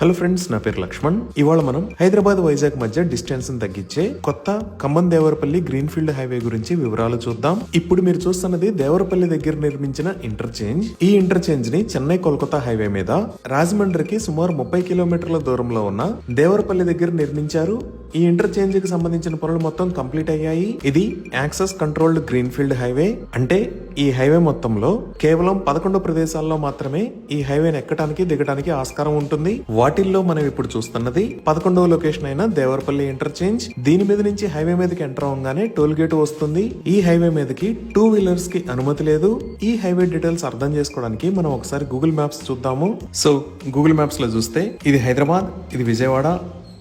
Hello friends నా పేరు లక్ష్మణ్. ఇవాళ మనం హైదరాబాద్ వైజాగ్ మధ్య డిస్టెన్స్ని తగ్గించే కొత్త ఖమ్మం దేవరపల్లి గ్రీన్ఫీల్డ్ హైవే గురించి వివరాలు చూద్దాం. ఇప్పుడు మీరు చూస్తున్నది దేవరపల్లి దగ్గర నిర్మించిన ఇంటర్చేంజ్. ఈ ఇంటర్చేంజ్ని చెన్నై కోల్కతా హైవే మీద రాజమండ్రికి సుమారు ముప్పై కిలోమీటర్ల దూరంలో ఉన్న దేవరపల్లి దగ్గర నిర్మించారు. ఈ ఇంటర్చేంజ్కి సంబంధించిన పనులు మొత్తం కంప్లీట్ అయ్యాయి. ఇది యాక్సెస్ కంట్రోల్డ్ గ్రీన్ఫీల్డ్ హైవే. అంటే ఈ హైవే మొత్తంలో కేవలం పదకొండు ప్రదేశాల్లో మాత్రమే ఈ హైవేని ఎక్కడానికి దిగడానికి ఆస్కారం ఉంటుంది. వాటిల్లో మనం ఇప్పుడు చూస్తున్నది పదకొండవ లొకేషన్ అయిన దేవరపల్లి ఇంటర్చేంజ్. దీని మీద నుంచి హైవే మీదకి ఎంటర్ అవగానే టోల్ గేట్ వస్తుంది. ఈ హైవే మీదకి టూ వీలర్స్కి అనుమతి లేదు. ఈ హైవే డీటెయిల్స్ అర్థం చేసుకోవడానికి మనం ఒకసారి గూగుల్ మ్యాప్స్ చూద్దాము. సో గూగుల్ మ్యాప్స్లో చూస్తే ఇది హైదరాబాద్ ఇది విజయవాడ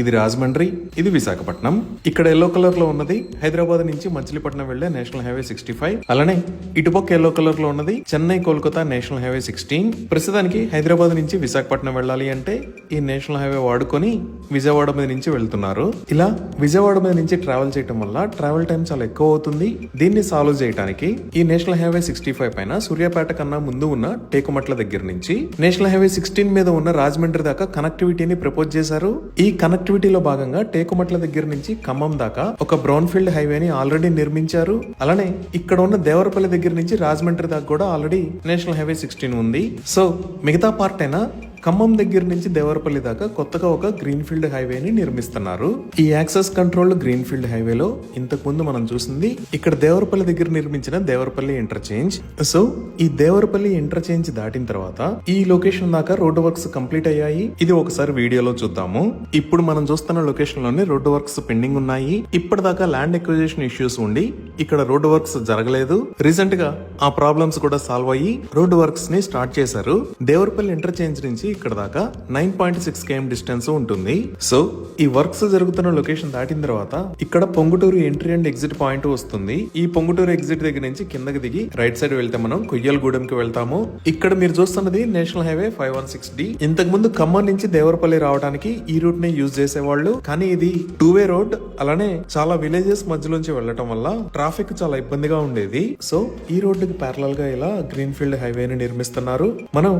ఇది రాజమండ్రి ఇది విశాఖపట్నం. ఇక్కడ ఎల్లో కలర్లో ఉన్నది. హైదరాబాద్ నుంచి మచిలీపట్నం వెళ్ళే నేషనల్ హైవే సిక్స్టీ ఫైవ్. అలానే ఇటుపక్క ఎల్లో కలర్లో ఉన్నది Chennai Kolkata national highway sixteen. ప్రస్తుతానికి హైదరాబాద్ నుంచి విశాఖపట్నం వెళ్ళాలి అంటే ఈ నేషనల్ హైవే వాడుకొని విజయవాడ మీద నుంచి వెళ్తున్నారు. ఇలా విజయవాడ మీద నుంచి ట్రావెల్ చేయడం వల్ల ట్రావెల్ టైం చాలా ఎక్కువ అవుతుంది. దీన్ని సాల్వ్ చేయడానికి ఈ నేషనల్ హైవే సిక్స్టీ ఫైవ్ పైన సూర్యాపేట కన్నా ముందు ఉన్న టేకుమట్ల దగ్గర నుంచి నేషనల్ హైవే సిక్స్టీన్ మీద ఉన్న రాజమండ్రి దాకా కనెక్టివిటీని ప్రపోజ్ చేశారు. ఈ కనెక్ట్ కనెక్టివిటీలో భాగంగా టేకుమట్ల దగ్గర నుంచి ఖమ్మం దాకా ఒక బ్రౌన్ ఫీల్డ్ హైవేని ఆల్రెడీ నిర్మించారు. అలానే ఇక్కడ ఉన్న దేవరపల్లి దగ్గర నుంచి రాజమండ్రి దాకా కూడా ఆల్రెడీ నేషనల్ హైవే సిక్స్టీన్ ఉంది. సో మిగతా పార్ట్ అయినా ఖమ్మం దగ్గర నుంచి దేవరపల్లి దాకా కొత్తగా ఒక గ్రీన్ ఫీల్డ్ హైవేని నిర్మిస్తున్నారు. ఈ యాక్సెస్ కంట్రోల్డ్ గ్రీన్ ఫీల్డ్ హైవేలో ఇంతకు ముందు మనం చూసింది ఇక్కడ దేవరపల్లి దగ్గర నిర్మించిన దేవరపల్లి ఇంటర్చేంజ్. సో ఈ దేవరపల్లి ఇంటర్చేంజ్ దాటిన తర్వాత ఈ లొకేషన్ దాకా రోడ్డు వర్క్స్ కంప్లీట్ అయ్యాయి. ఇది ఒకసారి వీడియోలో చూద్దాము. ఇప్పుడు మనం చూస్తున్న లొకేషన్లోనే రోడ్డు వర్క్స్ పెండింగ్ ఉన్నాయి. ఇప్పటిదాకా ల్యాండ్ ఎక్విజిషన్ ఇష్యూస్ ఉండి ఇక్కడ రోడ్డు వర్క్స్ జరగలేదు. రీసెంట్గా ఆ ప్రాబ్లమ్స్ కూడా సాల్వ్ అయ్యి రోడ్డు వర్క్స్ని స్టార్ట్ చేశారు. దేవరపల్లి ఇంటర్చేంజ్ నుంచి ఇక్కడ దాకా nine point six KM distance ఉంటుంది. సో ఈ వర్క్స్ జరుగుతున్న లొకేషన్ దాటిన తర్వాత ఇక్కడ Ponguturu entry and exit point వస్తుంది. ఈ పొంగుటూరు ఎగ్జిట్ దగ్గర నుంచి కిందకి దిగి రైట్ సైడ్ వెళ్తే మనం కొయ్యలగూడెంకి వెళ్తాము. ఇక్కడ మీరు చూస్తున్నది national highway five one six D. ఇంతకు ముందు ఖమ్మం నుంచి దేవరపల్లి రావడానికి ఈ రూట్ని యూజ్ చేసేవాళ్ళు. కానీ ఇది టూ వే రోడ్ అలానే చాలా విలేజెస్ మధ్యలోంచి వెళ్ళటం వల్ల ట్రాఫిక్ చాలా ఇబ్బందిగా ఉండేది. సో ఈ రోడ్డుకి ప్యారలల్గా ఇలా గ్రీన్ ఫీల్డ్ హైవేని నిర్మిస్తున్నారు. మనం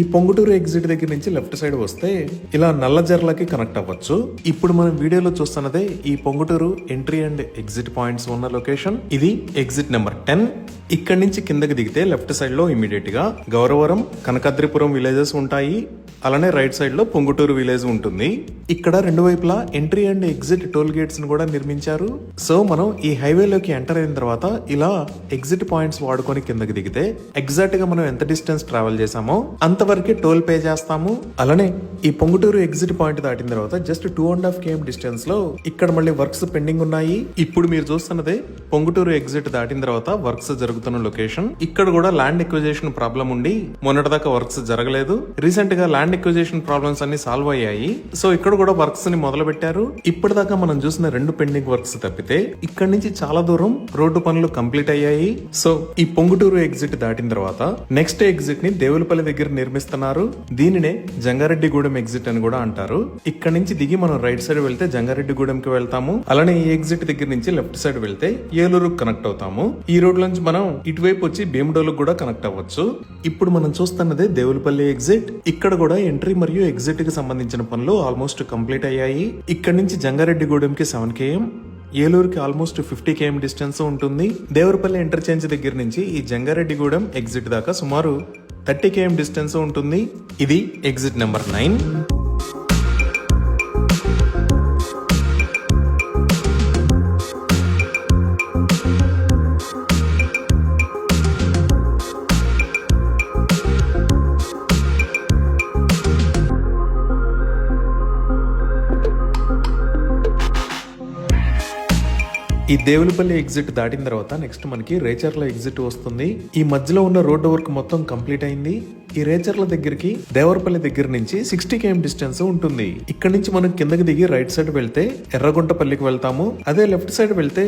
ఈ పొంగుటూరు ఎగ్జిట్ దగ్గర నుంచి లెఫ్ట్ సైడ్ వస్తే ఇలా నల్లజర్లకి కనెక్ట్ అవ్వచ్చు. ఇప్పుడు మనం వీడియోలో చూస్తున్నదే ఈ Ponguturu entry and exit points ఉన్న లొకేషన్. ఇది ఎగ్జిట్ నెంబర్ టెన్. ఇక్కడ నుంచి కిందకి దిగితే లెఫ్ట్ సైడ్లో ఇమీడియట్గా గౌరవరం కనకద్రిపురం విలేజెస్ ఉంటాయి. అలానే రైట్ సైడ్లో పొంగుటూరు విలేజ్ ఉంటుంది. ఇక్కడ రెండు వైపులా entry and exit toll gates కూడా నిర్మించారు. సో మనం ఈ హైవేలోకి ఎంటర్ అయిన తర్వాత ఇలా ఎగ్జిట్ పాయింట్స్ వాడుకొని కిందకి దిగితే ఎగ్జాక్ట్గా మనం ఎంత డిస్టెన్స్ ట్రావెల్ చేసామో అంతవరకు టోల్ పే చేస్తాము. అలానే ఈ పొంగుటూరు ఎగ్జిట్ పాయింట్ దాటిన తర్వాత just two and half K డిస్టెన్స్లో ఇక్కడ మళ్ళీ వర్క్స్ పెండింగ్ ఉన్నాయి. ఇప్పుడు మీరు చూస్తున్నదే పొంగుటూరు ఎగ్జిట్ దాటిన తర్వాత వర్క్స్ జరుగుతున్న లొకేషన్. ఇక్కడ కూడా ల్యాండ్ ఎక్విజేషన్ ప్రాబ్లం ఉండి మొన్నటిదాకా వర్క్స్ జరగలేదు. రీసెంట్గా ల్యాండ్ ఎక్విజిషన్ ప్రాబ్లమ్స్ అన్ని సాల్వ్ అయ్యాయి. సో ఇక్కడ కూడా వర్క్స్ని మొదలు పెట్టారు ఇప్పటిదాకా మనం చూసిన రెండు పెండింగ్ వర్క్స్ తప్పితే ఇక్కడ నుంచి చాలా దూరం రోడ్డు పనులు కంప్లీట్ అయ్యాయి. సో ఈ పొంగుటూరు ఎగ్జిట్ దాటిన తర్వాత నెక్స్ట్ ఎగ్జిట్ని దేవులపల్లి దగ్గర నిర్మిస్తున్నారు. దీనినే జంగారెడ్డిగూడెం ఎగ్జిట్ అని కూడా అంటారు. ఇక్కడ నుంచి దిగి మనం రైట్ సైడ్ వెళ్తే జంగారెడ్డిగూడెంకి వెళ్తాము. అలానే ఈ ఎగ్జిట్ దగ్గర నుంచి లెఫ్ట్ సైడ్ వెళ్తే ఏలూరు కనెక్ట్ అవుతాము. ఈ రోడ్ నుంచి మనం ఇటువైపు వచ్చి భీమడోలకు కూడా కనెక్ట్ అవ్వచ్చు. ఇప్పుడు మనం చూస్తున్నదే దేవులపల్లి ఎగ్జిట్. ఇక్కడ కూడా ఎంట్రీ మరియు ఎగ్జిట్కి సంబంధించిన పనులు ఆల్మోస్ట్ కంప్లీట్ అయ్యాయి. ఇక్కడ నుంచి జంగారెడ్డిగూడెంకి సెవెన్ కేఎం ఏలూరుకి ఆల్మోస్ట్ ఫిఫ్టీ కేఎం డిస్టెన్స్ ఉంటుంది. దేవరపల్లి ఇంటర్చేంజ్ దగ్గర నుంచి ఈ జంగారెడ్డిగూడెం ఎగ్జిట్ దాకా సుమారు థర్టీ కేఎం డిస్టెన్స్ ఉంటుంది. ఇది ఎగ్జిట్ నెంబర్ నైన్ ఈ దేవులపల్లి ఎగ్జిట్ దాటిన తర్వాత నెక్స్ట్ మనకి రేచర్ల ఎగ్జిట్ వస్తుంది. ఈ మధ్యలో ఉన్న రోడ్డు వర్క్ మొత్తం కంప్లీట్ అయింది. ఈ రేచర్ల దగ్గరికి దేవరపల్లి దగ్గర నుంచి సిక్స్టీ కేఎం డిస్టెన్స్ ఉంటుంది. ఇక్కడ నుంచి మనం కిందకి దిగి రైట్ సైడ్ వెళ్తే ఎర్రగుంటపల్లికి వెళ్తాము. అదే లెఫ్ట్ సైడ్ వెళ్తే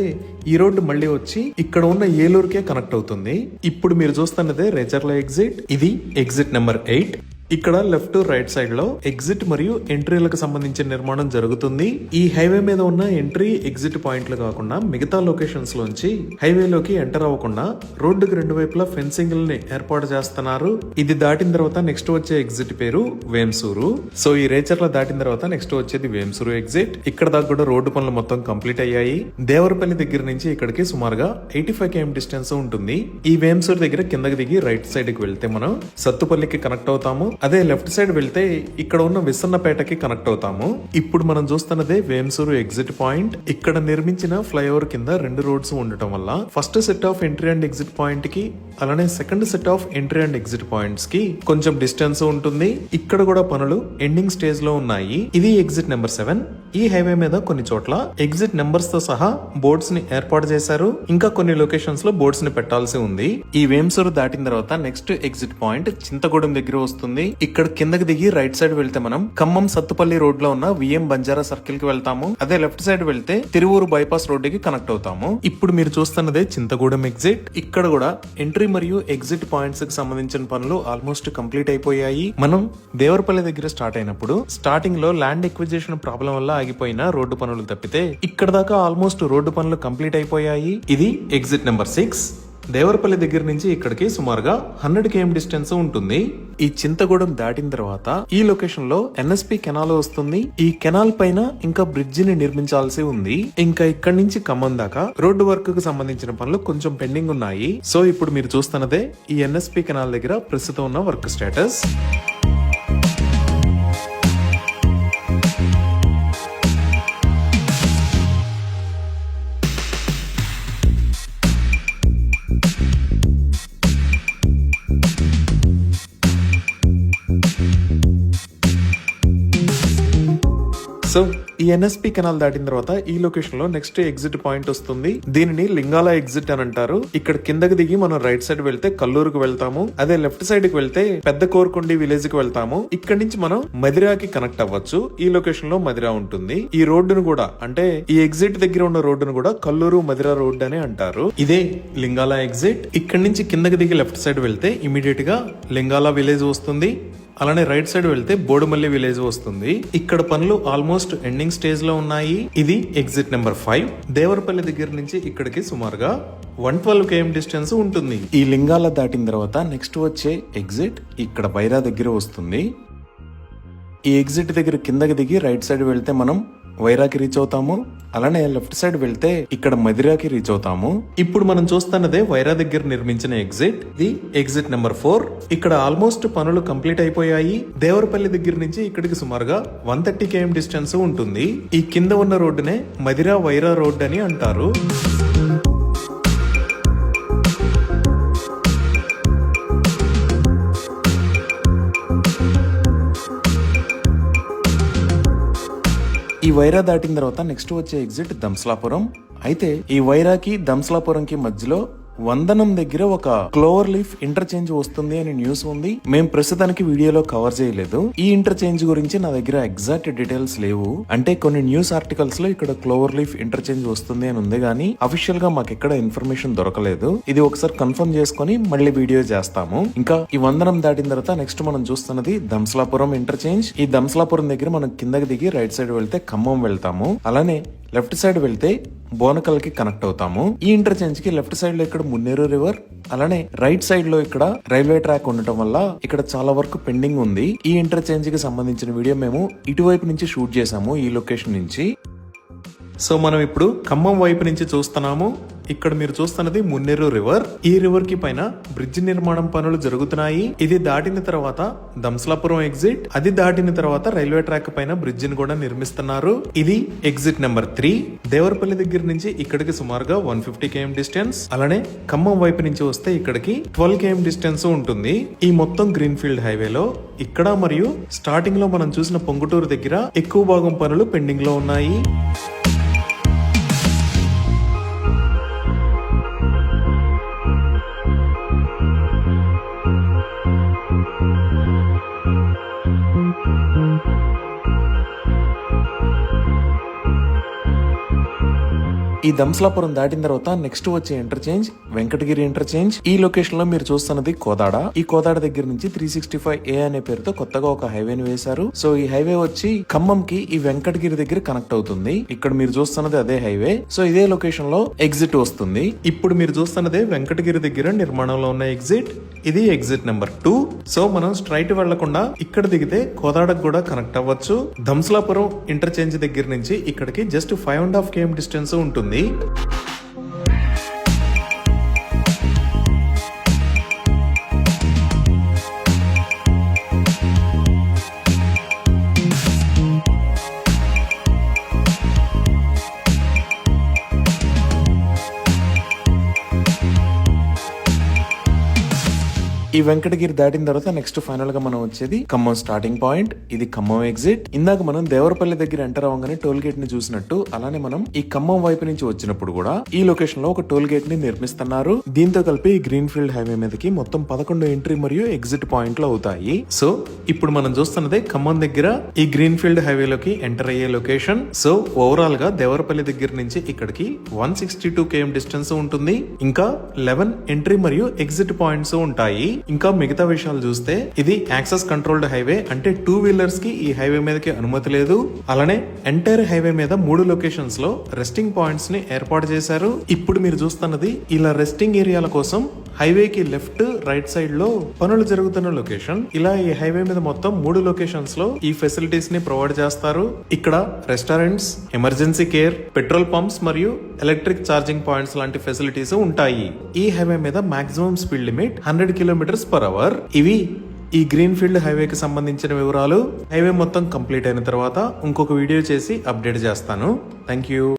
ఈ రోడ్డు మళ్ళీ వచ్చి ఇక్కడ ఉన్న ఏలూరుకే కనెక్ట్ అవుతుంది. ఇప్పుడు మీరు చూస్తున్నదే రేచర్ల ఎగ్జిట్ ఇది ఎగ్జిట్ నెంబర్ ఎయిట్ ఇక్కడ లెఫ్ట్ రైట్ సైడ్లో ఎగ్జిట్ మరియు ఎంట్రీలకు సంబంధించిన నిర్మాణం జరుగుతుంది. ఈ హైవే మీద ఉన్న ఎంట్రీ ఎగ్జిట్ పాయింట్లు కాకుండా మిగతా లొకేషన్స్ లోంచి హైవేలోకి ఎంటర్ అవ్వకుండా రోడ్డుకు రెండు వైపులా ఫెన్సింగ్ని ఏర్పాటు చేస్తున్నారు. ఇది దాటిన తర్వాత నెక్స్ట్ వచ్చే ఎగ్జిట్ పేరు వేంసూరు. సో ఈ రేచర్ల దాటిన తర్వాత నెక్స్ట్ వచ్చేది వేంసూరు ఎగ్జిట్ ఇక్కడ దాకా కూడా రోడ్డు పనులు మొత్తం కంప్లీట్ అయ్యాయి. దేవరపల్లి దగ్గర నుంచి ఇక్కడికి సుమారుగా ఎయిటీ ఫైవ్ కేఎం డిస్టెన్స్ ఉంటుంది. ఈ వేమ్సూరు దగ్గర కిందకి దిగి రైట్ సైడ్కి వెళ్తే మనం సత్తుపల్లికి కనెక్ట్ అవుతాము. అదే లెఫ్ట్ సైడ్ వెళ్తే ఇక్కడ ఉన్న విసన్నపేటకి కనెక్ట్ అవుతాము. ఇప్పుడు మనం చూస్తున్నదే వేమ్సూరు ఎగ్జిట్ పాయింట్. ఇక్కడ నిర్మించిన ఫ్లైఓవర్ కింద రెండు రోడ్స్ ఉండటం వల్ల first set of entry and exit పాయింట్కి అలానే second set of entry and exit పాయింట్స్కి కొంచెం డిస్టెన్స్ ఉంటుంది. ఇక్కడ కూడా పనులు ఎండింగ్ స్టేజ్లో ఉన్నాయి. ఇది ఎగ్జిట్ నెంబర్ సెవెన్. ఈ హైవే మీద కొన్ని చోట్ల ఎగ్జిట్ నెంబర్స్తో సహా బోర్డ్స్ని ఏర్పాటు చేశారు. ఇంకా కొన్ని లొకేషన్స్లో బోర్డ్స్ని పెట్టాల్సి ఉంది. ఈ వేమ్సూరు దాటిన తర్వాత నెక్స్ట్ ఎగ్జిట్ పాయింట్ చింతగూడెం దగ్గర వస్తుంది. ఇక్కడ కిందకి దిగి రైట్ సైడ్ వెళ్తే మనం ఖమ్మం సత్తుపల్లి రోడ్లో ఉన్న విఎం బంజారా సర్కిల్కి వెళ్తాము. అదే లెఫ్ట్ సైడ్ వెళ్తే తిరువూరు బైపాస్ రోడ్కి కనెక్ట్ అవుతాము. ఇప్పుడు మీరు చూస్తున్నదే చింతగూడెం ఎగ్జిట్ ఇక్కడ కూడా ఎంట్రీ మరియు ఎగ్జిట్ పాయింట్స్కి సంబంధించిన పనులు ఆల్మోస్ట్ కంప్లీట్ అయిపోయాయి. మనం దేవరపల్లి దగ్గర స్టార్ట్ అయినప్పుడు స్టార్టింగ్లో ల్యాండ్ ఎక్విజిషన్ ప్రాబ్లం వల్ల ఆగిపోయిన రోడ్డు పనులు తప్పితే ఇక్కడ దాకా ఆల్మోస్ట్ రోడ్డు పనులు కంప్లీట్ అయిపోయాయి. ఇది ఎగ్జిట్ నెంబర్ సిక్స్ దేవరపల్లి దగ్గర నుంచి ఇక్కడికి సుమారుగా హండ్రెడ్ కేఎం డిస్టెన్స్ ఉంటుంది. ఈ చింతగూడెం దాటిన తర్వాత ఈ లొకేషన్లో ఎన్ఎస్పి కెనాల్ వస్తుంది. ఈ కెనాల్ పైన ఇంకా బ్రిడ్జ్ని నిర్మించాల్సి ఉంది. ఇంకా ఇక్కడి నుంచి ఖమ్మం దాకా రోడ్డు వర్క్కు సంబంధించిన పనులు కొంచెం పెండింగ్ ఉన్నాయి. సో ఇప్పుడు మీరు చూస్తున్నదే ఈ ఎన్ఎస్పి కెనాల్ దగ్గర ప్రస్తుతం ఉన్న వర్క్ స్టేటస్. ఈ ఎన్ఎస్పి కెనాల్ దాటిన తర్వాత ఈ లొకేషన్లో నెక్స్ట్ ఎగ్జిట్ పాయింట్ వస్తుంది. దీనిని లింగాల ఎగ్జిట్ అని అంటారు. ఇక్కడ కిందకి దిగి మనం రైట్ సైడ్ వెళ్తే కల్లూరుకు వెళ్తాము. అదే లెఫ్ట్ సైడ్కి వెళ్తే పెద్ద కోరుకొండి విలేజ్కి వెళ్తాము. ఇక్కడ నుంచి మనం మదిరాకి కనెక్ట్ అవ్వచ్చు. ఈ లొకేషన్లో మదిరా ఉంటుంది. ఈ రోడ్డును కూడా అంటే ఈ ఎగ్జిట్ దగ్గర ఉన్న రోడ్డును కూడా కల్లూరు మదిరా రోడ్ అని అంటారు. ఇదే లింగాల ఎగ్జిట్ ఇక్కడ నుంచి కిందకి దిగి లెఫ్ట్ సైడ్ వెళ్తే ఇమీడియట్గా లింగాల విలేజ్ వస్తుంది. అలానే రైట్ సైడ్ వెళ్తే బోడుమల్లి విలేజ్ వస్తుంది. ఇక్కడ పనులు ఆల్మోస్ట్ ఎండింగ్ స్టేజ్లో ఉన్నాయి. ఇది ఎగ్జిట్ నెంబర్ ఫైవ్. దేవరపల్లి దగ్గర నుంచి ఇక్కడికి సుమారుగా వన్ ట్వెల్వ్ కేఎం డిస్టెన్స్ ఉంటుంది. ఈ లింగాల దాటిన తర్వాత నెక్స్ట్ వచ్చే ఎగ్జిట్ ఇక్కడ బైరా దగ్గర వస్తుంది. ఈ ఎగ్జిట్ దగ్గర కిందకి దిగి రైట్ సైడ్ వెళ్తే మనం వైరాకి రీచ్ అవుతాము. అలానే లెఫ్ట్ సైడ్ వెళ్తే ఇక్కడ మదిరాకి రీచ్ అవుతాము. ఇప్పుడు మనం చూస్తున్నదే వైరా దగ్గర నిర్మించిన ఎగ్జిట్ ఇది ఎగ్జిట్ నెంబర్ ఫోర్ ఇక్కడ ఆల్మోస్ట్ పనులు కంప్లీట్ అయిపోయాయి. దేవరపల్లి దగ్గర నుంచి ఇక్కడికి సుమారుగా వన్ థర్టీ కేఎం డిస్టెన్స్ ఉంటుంది. ఈ కింద ఉన్న రోడ్డునే మదిరా వైరా రోడ్ అని అంటారు. వైరా దాటిన తర్వాత నెక్స్ట్ వచ్చే ఎగ్జిట్ దంసలాపురం అయితే ఈ వైరాకి దంసలాపురంకి మధ్యలో వందనం దగ్గర ఒక క్లోవర్ లీఫ్ ఇంటర్చేంజ్ వస్తుంది అని న్యూస్ ఉంది. మేము ప్రస్తుతానికి వీడియోలో కవర్ చేయలేదు. ఈ ఇంటర్చేంజ్ గురించి నా దగ్గర ఎగ్జాక్ట్ డీటెయిల్స్ లేవు. అంటే కొన్ని న్యూస్ ఆర్టికల్స్లో ఇక్కడ క్లోవర్ లీఫ్ ఇంటర్చేంజ్ వస్తుంది అని ఉంది కానీ అఫీషియల్గా మాకు ఎక్కడ ఇన్ఫర్మేషన్ దొరకలేదు. ఇది ఒకసారి కన్ఫర్మ్ చేసుకొని మళ్ళీ వీడియో చేస్తాము. ఇంకా ఈ వందనం దాటిన తర్వాత నెక్స్ట్ మనం చూస్తున్నది దంసలాపురం ఇంటర్చేంజ్. ఈ దంసలాపురం దగ్గర మనం కిందకి దిగి రైట్ సైడ్ వెళ్తే ఖమ్మం వెళ్తాము. అలానే లెఫ్ట్ సైడ్ వెళ్తే బోనకల్కి కనెక్ట్ అవుతాము. ఈ ఇంటర్చేంజ్కి లెఫ్ట్ సైడ్లో ఇక్కడ మున్నేరు రివర్ అలానే రైట్ సైడ్లో ఇక్కడ రైల్వే ట్రాక్ ఉండటం వల్ల ఇక్కడ చాలా వరకు పెండింగ్ ఉంది. ఈ ఇంటర్చేంజ్కి సంబంధించిన వీడియో మేము ఇటువైపు నుంచి షూట్ చేసాము ఈ లొకేషన్ నుంచి. సో మనం ఇప్పుడు ఖమ్మం వైపు నుంచి చూస్తున్నాము. ఇక్కడ మీరు చూస్తున్నది మున్నేరు రివర్. ఈ రివర్కి పైన బ్రిడ్జ్ నిర్మాణం పనులు జరుగుతున్నాయి. ఇది దాటిన తర్వాత దంసలాపురం ఎగ్జిట్. అది దాటిన తర్వాత రైల్వే ట్రాక్ పైన బ్రిడ్జ్ని కూడా నిర్మిస్తున్నారు. ఇది ఎగ్జిట్ నెంబర్ త్రీ. దేవరపల్లి దగ్గర నుంచి ఇక్కడికి సుమారుగా వన్ ఫిఫ్టీ కేఎం డిస్టెన్స్. అలానే ఖమ్మం వైపు నుంచి వస్తే ఇక్కడికి ట్వెల్వ్ కేఎం డిస్టెన్స్ ఉంటుంది. ఈ మొత్తం గ్రీన్ ఫీల్డ్ హైవేలో ఇక్కడ మరియు స్టార్టింగ్లో మనం చూసిన పొంగుటూరు దగ్గర ఎక్కువ భాగం పనులు పెండింగ్లో ఉన్నాయి. ఈ దంసలాపురం దాటిన తర్వాత నెక్స్ట్ వచ్చే ఇంటర్చేంజ్ వెంకటగిరి ఇంటర్చేంజ్ ఈ లొకేషన్లో మీరు చూస్తున్నది కోదాడ. ఈ కోదాడ దగ్గర నుంచి త్రీ సిక్స్టీ ఫైవ్ ఏ అనే పేరుతో కొత్తగా ఒక హైవేని వేశారు. సో ఈ హైవే వచ్చి ఖమ్మంకి ఈ వెంకటగిరి దగ్గర కనెక్ట్ అవుతుంది. ఇక్కడ మీరు చూస్తున్నది అదే హైవే సో ఇదే లొకేషన్లో ఎగ్జిట్ వస్తుంది. ఇప్పుడు మీరు చూస్తున్నదే వెంకటగిరి దగ్గర నిర్మాణంలో ఉన్న ఎగ్జిట్ ఇది ఎగ్జిట్ నెంబర్ టూ సో మనం స్ట్రైట్ వెళ్ళకుండా ఇక్కడ దిగితే కోదాడకు కూడా కనెక్ట్ అవ్వచ్చు. ధంసలాపురం ఇంటర్చేంజ్ దగ్గర నుంచి ఇక్కడికి just five and half KM distance ఉంటుంది. ఈ వెంకటగిరి దాటిన తర్వాత నెక్స్ట్ ఫైనల్గా మనం వచ్చేది ఖమ్మం స్టార్టింగ్ పాయింట్ ఇది ఖమ్మం ఎగ్జిట్ ఇందాక మనం దేవరపల్లి దగ్గర ఎంటర్ అవ్వగానే టోల్ గేట్ని చూసినట్టు అలానే మనం ఈ ఖమ్మం వైపు నుంచి వచ్చినప్పుడు కూడా ఈ లొకేషన్లో ఒక టోల్ గేట్ని నిర్మిస్తున్నారు. దీంతో కలిపి ఈ గ్రీన్ ఫీల్డ్ హైవే మీదకి మొత్తం పదకొండు ఎంట్రీ మరియు ఎగ్జిట్ పాయింట్లు అవుతాయి. సో ఇప్పుడు మనం చూస్తున్నదే ఖమ్మం దగ్గర ఈ గ్రీన్ ఫీల్డ్ హైవేలోకి ఎంటర్ అయ్యే లొకేషన్ సో ఓవరాల్గా దేవరపల్లి దగ్గర నుంచి ఇక్కడికి one sixty two KM distance ఉంటుంది. ఇంకా లెవెన్ ఎంట్రీ మరియు ఎగ్జిట్ పాయింట్స్ ఉంటాయి. ఇంకా మిగతా విషయాలు చూస్తే ఇది యాక్సెస్ కంట్రోల్డ్ హైవే అంటే టూ వీలర్స్కి ఈ హైవే మీదకి అనుమతి లేదు. అలానే ఎంటైర్ హైవే మీద మూడు లొకేషన్స్లో రెస్టింగ్ పాయింట్స్ని ఏర్పాటు చేశారు. ఇప్పుడు మీరు చూస్తున్నది ఇలా రెస్టింగ్ ఏరియాల కోసం హైవేకి లెఫ్ట్ రైట్ సైడ్లో పనులు జరుగుతున్న లొకేషన్. ఇలా ఈ హైవే మీద మొత్తం మూడు లొకేషన్స్లో ఈ ఫెసిలిటీస్ని ప్రొవైడ్ చేస్తారు. ఇక్కడ restaurants emergency care petrol pumps మరియు ఎలక్ట్రిక్ ఛార్జింగ్ పాయింట్స్ లాంటి ఫెసిలిటీస్ ఉంటాయి. ఈ హైవే మీద maximum speed limit hundred kilometres per hour ఇవి ఈ గ్రీన్ ఫీల్డ్ హైవేకి సంబంధించిన వివరాలు. హైవే మొత్తం కంప్లీట్ అయిన తర్వాత ఇంకొక వీడియో చేసి అప్డేట్ చేస్తాను. Thank you